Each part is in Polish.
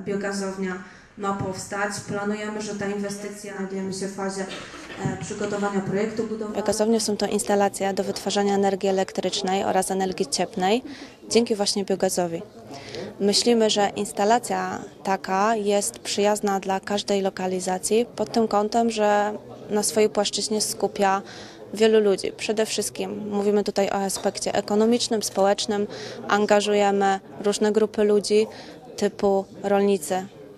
biogazownia ma powstać. Planujemy, że ta inwestycja, znajdujemy się w fazie e, przygotowania projektu budowlanego. Biogazownie są to instalacje do wytwarzania energii elektrycznej oraz energii cieplnej dzięki właśnie biogazowi. Myślimy, że instalacja taka jest przyjazna dla każdej lokalizacji pod tym kątem, że na swojej płaszczyźnie skupia wielu ludzi. Przede wszystkim mówimy tutaj o aspekcie ekonomicznym, społecznym. Angażujemy różne grupy ludzi typu rolnicy,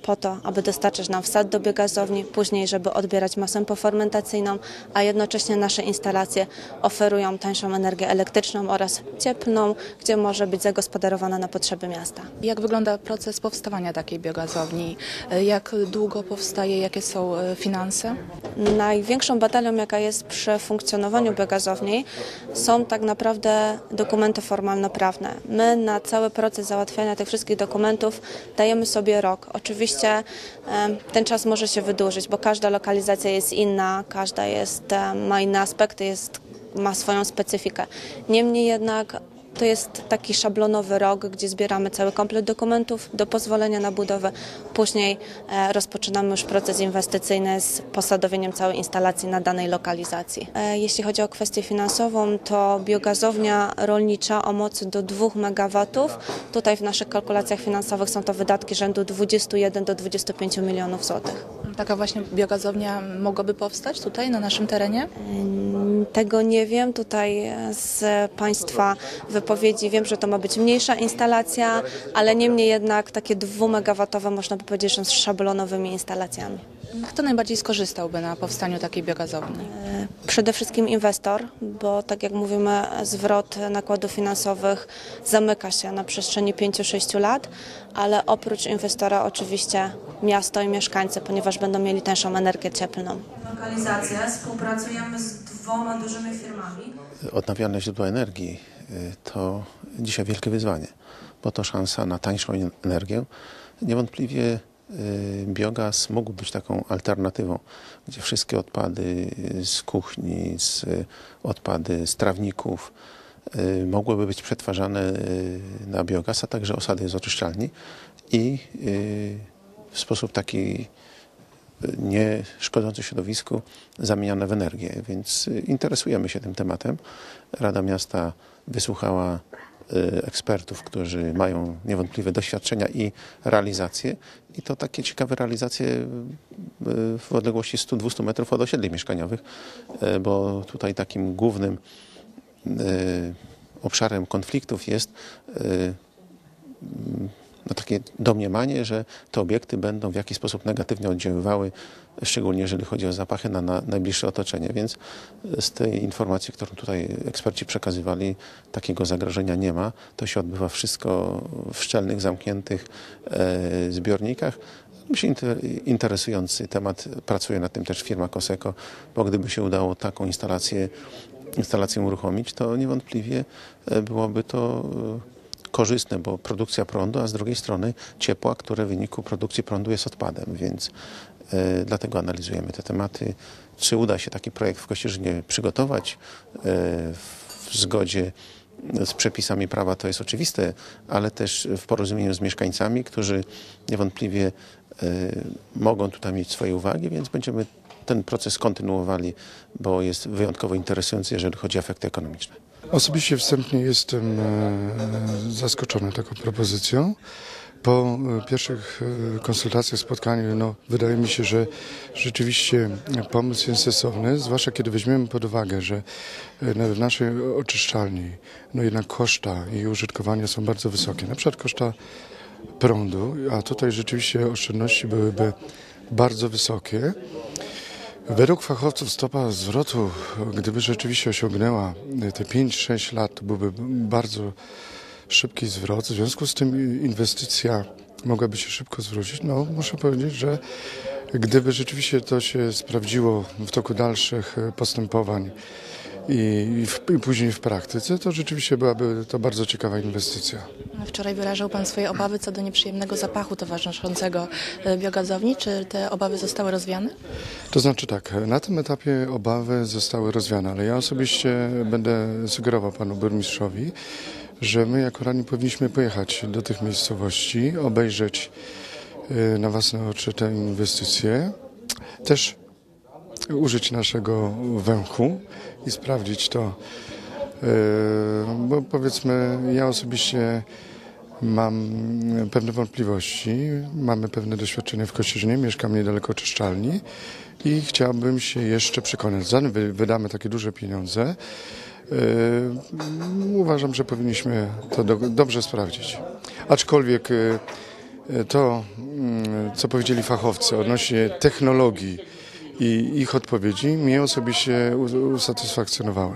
po to, aby dostarczyć nam wsad do biogazowni, później, żeby odbierać masę pofermentacyjną, a jednocześnie nasze instalacje oferują tańszą energię elektryczną oraz cieplną, gdzie może być zagospodarowana na potrzeby miasta. Jak wygląda proces powstawania takiej biogazowni? Jak długo powstaje? Jakie są e, finanse? Największą batalią, jaka jest przy funkcjonowaniu biogazowni, są tak naprawdę dokumenty formalno-prawne. My na cały proces załatwiania tych wszystkich dokumentów dajemy sobie rok. Oczywiście ten czas może się wydłużyć, bo każda lokalizacja jest inna, każda jest, ma inne aspekty, jest, ma swoją specyfikę. Niemniej jednak to jest taki szablonowy rok, gdzie zbieramy cały komplet dokumentów do pozwolenia na budowę. Później e, rozpoczynamy już proces inwestycyjny z posadowieniem całej instalacji na danej lokalizacji. E, jeśli chodzi o kwestię finansową, to biogazownia rolnicza o mocy do 2 MW. Tutaj w naszych kalkulacjach finansowych są to wydatki rzędu 21 do 25 milionów złotych. Taka właśnie biogazownia mogłaby powstać tutaj na naszym terenie? Tego nie wiem. Tutaj z Państwa wypowiedzi wiem, że to ma być mniejsza instalacja, ale niemniej jednak takie dwumegawatowe można by powiedzieć, że są szablonowymi instalacjami. Kto najbardziej skorzystałby na powstaniu takiej biogazowni? Przede wszystkim inwestor, bo tak jak mówimy, zwrot nakładów finansowych zamyka się na przestrzeni 5-6 lat, ale oprócz inwestora oczywiście miasto i mieszkańcy, ponieważ będą mieli tańszą energię cieplną. Lokalizację współpracujemy z dwoma dużymi firmami. Odnawialne źródła energii y, to dzisiaj wielkie wyzwanie, bo to szansa na tańszą energię. Niewątpliwie y, biogaz mógł być taką alternatywą, gdzie wszystkie odpady z kuchni, z odpady z trawników y, mogłyby być przetwarzane na biogaz, a także osady z oczyszczalni i w sposób taki nie szkodzący środowisku zamieniane w energię. Więc interesujemy się tym tematem. Rada Miasta wysłuchała y, ekspertów, którzy mają niewątpliwe doświadczenia i realizacje. I to takie ciekawe realizacje y, w odległości 100-200 metrów od osiedli mieszkaniowych, y, bo tutaj takim głównym obszarem konfliktów jest no takie domniemanie, że te obiekty będą w jakiś sposób negatywnie oddziaływały, szczególnie jeżeli chodzi o zapachy na, na najbliższe otoczenie. Więc z tej informacji, którą tutaj eksperci przekazywali, takiego zagrożenia nie ma. To się odbywa wszystko w szczelnych, zamkniętych e, zbiornikach. Myślę, interesujący temat. Pracuje nad tym też firma Koseko, bo gdyby się udało taką instalację, instalację uruchomić, to niewątpliwie e, byłoby to e, korzystne, bo produkcja prądu, a z drugiej strony ciepła, które w wyniku produkcji prądu jest odpadem, więc e, dlatego analizujemy te tematy. Czy uda się taki projekt w Kościerzynie przygotować e, w zgodzie z przepisami prawa, to jest oczywiste, ale też w porozumieniu z mieszkańcami, którzy niewątpliwie e, mogą tutaj mieć swoje uwagi, więc będziemy ten proces kontynuowali, bo jest wyjątkowo interesujący, jeżeli chodzi o efekty ekonomiczne. Osobiście wstępnie jestem e, zaskoczony taką propozycją. Po e, pierwszych e, konsultacjach, spotkaniu, no, wydaje mi się, że rzeczywiście pomysł jest sensowny, zwłaszcza kiedy weźmiemy pod uwagę, że w naszej oczyszczalni no jednak koszta i użytkowania są bardzo wysokie. Na przykład koszta prądu, a tutaj rzeczywiście oszczędności byłyby bardzo wysokie. Według fachowców stopa zwrotu, gdyby rzeczywiście osiągnęła te 5-6 lat, to byłby bardzo szybki zwrot. W związku z tym inwestycja mogłaby się szybko zwrócić. No, muszę powiedzieć, że gdyby rzeczywiście to się sprawdziło w toku dalszych postępowań, i, w, i później w praktyce, to rzeczywiście byłaby to bardzo ciekawa inwestycja. Wczoraj wyrażał Pan swoje obawy co do nieprzyjemnego zapachu towarzyszącego e, biogazowni. Czy te obawy zostały rozwiane? To znaczy tak, na tym etapie obawy zostały rozwiane, ale ja osobiście będę sugerował Panu Burmistrzowi, że my jako radni powinniśmy pojechać do tych miejscowości, obejrzeć e, na własne oczy te inwestycje. Też użyć naszego węchu i sprawdzić to. E, Bo powiedzmy, ja osobiście mam pewne wątpliwości. Mamy pewne doświadczenie w Kościerzynie, mieszkam niedaleko czyszczalni i chciałbym się jeszcze przekonać. Zanim wy- wydamy takie duże pieniądze, e, uważam, że powinniśmy to do, dobrze sprawdzić. Aczkolwiek e, to, mm, co powiedzieli fachowcy odnośnie technologii i ich odpowiedzi, mnie osobiście usatysfakcjonowały.